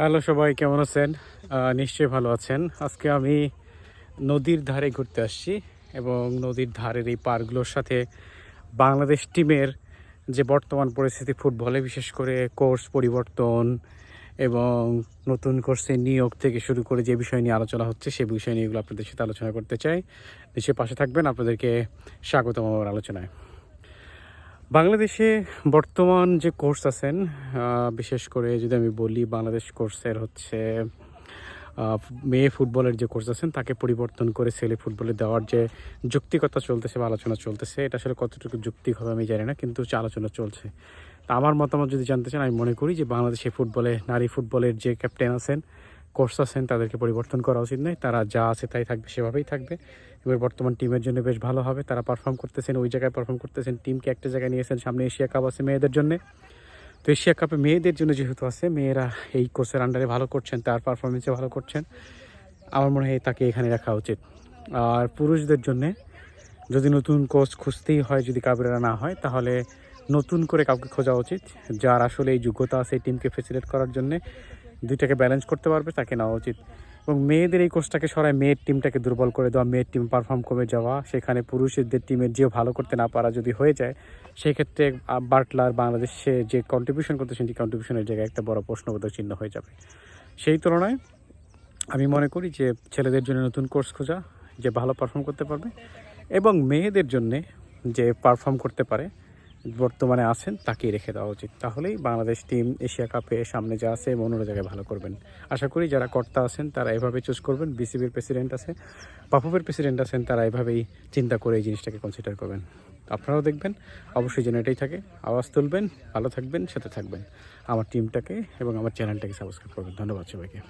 Hello সবাই, কেমন আছেন? নিশ্চয়ই ভালো আছেন। আজকে আমি নদীর ধারে ঘুরতে আসছি এবং নদীর ধারের এই পার্কগুলোর সাথে বাংলাদেশ টিমের যে বর্তমান পরিস্থিতি ফুটবলে, বিশেষ করে কোর্স পরিবর্তন এবং নতুন কোর্সের নিয়োগ থেকে শুরু করে যে বিষয় নিয়ে আলোচনা হচ্ছে সেই বিষয় নিয়ে এগুলো আপনাদের সাথে আলোচনা করতে চাই। নিশ্চয়ই পাশে থাকবেন। আপনাদেরকে স্বাগতম আমার আলোচনায়। বাংলাদেশে বর্তমান যে কোর্স আছেন বিশেষ করে যদি আমি বলি বাংলাদেশ কোর্সের হচ্ছে মেয়ে ফুটবলের যে কোর্স আছেন, তাকে পরিবর্তন করে ছেলে ফুটবলে দেওয়ার যে যুক্তিকতা চলতেছে বা আলোচনা চলতেছে, এটা আসলে কতটুকু যুক্তি হবে আমি জানি না, কিন্তু আলোচনা চলছে। তা আমার মতামত যদি জানতে চান, আমি মনে করি যে বাংলাদেশে ফুটবলে, নারী ফুটবলের যে ক্যাপ্টেন আছেন কোর্স আছেন, তাদেরকে পরিবর্তন করা উচিত নয়। তারা যা আছে তাই থাকবে, সেভাবেই থাকবে। এবার বর্তমান টিমের জন্য বেশ ভালো হবে। তারা পারফর্ম করতেছেন, ওই জায়গায় পারফর্ম করতেছেন। টিমকে একটা জায়গায় নিয়েছেন সামনে এশিয়া কাপ আছে মেয়েদের জন্য। তো এশিয়া কাপে মেয়েদের জন্য যেহেতু আছে, মেয়েরা এই কোর্সের আন্ডারে ভালো করছেন, তার পারফরমেন্সে ভালো করছেন। আমার মনে হয় তাকে এখানে রাখা উচিত। আর পুরুষদের জন্যে যদি নতুন কোচ খুঁজতেই হয়, যদি কাবিরা না হয়, তাহলে নতুন করে কাউকে খোঁজা উচিত, যার আসলে এই যোগ্যতা আছে এই টিমকে ফেসিলেট করার জন্যে। দুইটাকে ব্যালেন্স করতে পারবে, তাকে নেওয়া উচিত। এবং মেয়েদের এই কোর্সটাকে সরায় মেয়ের টিমটাকে দুর্বল করে দেওয়া, মেয়ের টিম পারফর্ম কমে যাওয়া, সেখানে পুরুষদের টিমের যে ভালো করতে না পারা যদি হয়ে যায়, সেক্ষেত্রে বাটলার বাংলাদেশে যে কন্ট্রিবিউশন করতে সেটি কন্ট্রিবিউশনের জায়গায় একটা বড় প্রশ্নবোধক চিহ্ন হয়ে যাবে। সেই তুলনায় আমি মনে করি যে ছেলেদের জন্য নতুন কোর্স খোঁজা, যে ভালো পারফর্ম করতে পারবে এবং মেয়েদের জন্যে যে পারফর্ম করতে পারে বর্তমানে আছেন, তাকেই রেখে দেওয়া উচিত। তাহলেই বাংলাদেশ টিম এশিয়া কাপে সামনে যা আছে এবং অন্য জায়গায় ভালো করবেন। আশা করি যারা কর্তা আছেন, তারা এভাবে চুজ করবেন। বিসিবির প্রেসিডেন্ট আছে পাপুপের প্রেসিডেন্ট আছেন, তারা এভাবেই চিন্তা করে এই জিনিসটাকে কনসিডার করবেন। আপনারাও দেখবেন, অবশ্যই যেন এটাই থাকে। আওয়াজ তুলবেন, ভালো থাকবেন, সাথে থাকবেন। আমার টিমটাকে এবং আমার চ্যানেলটাকে সাবস্ক্রাইব করবেন। ধন্যবাদ সবাইকে।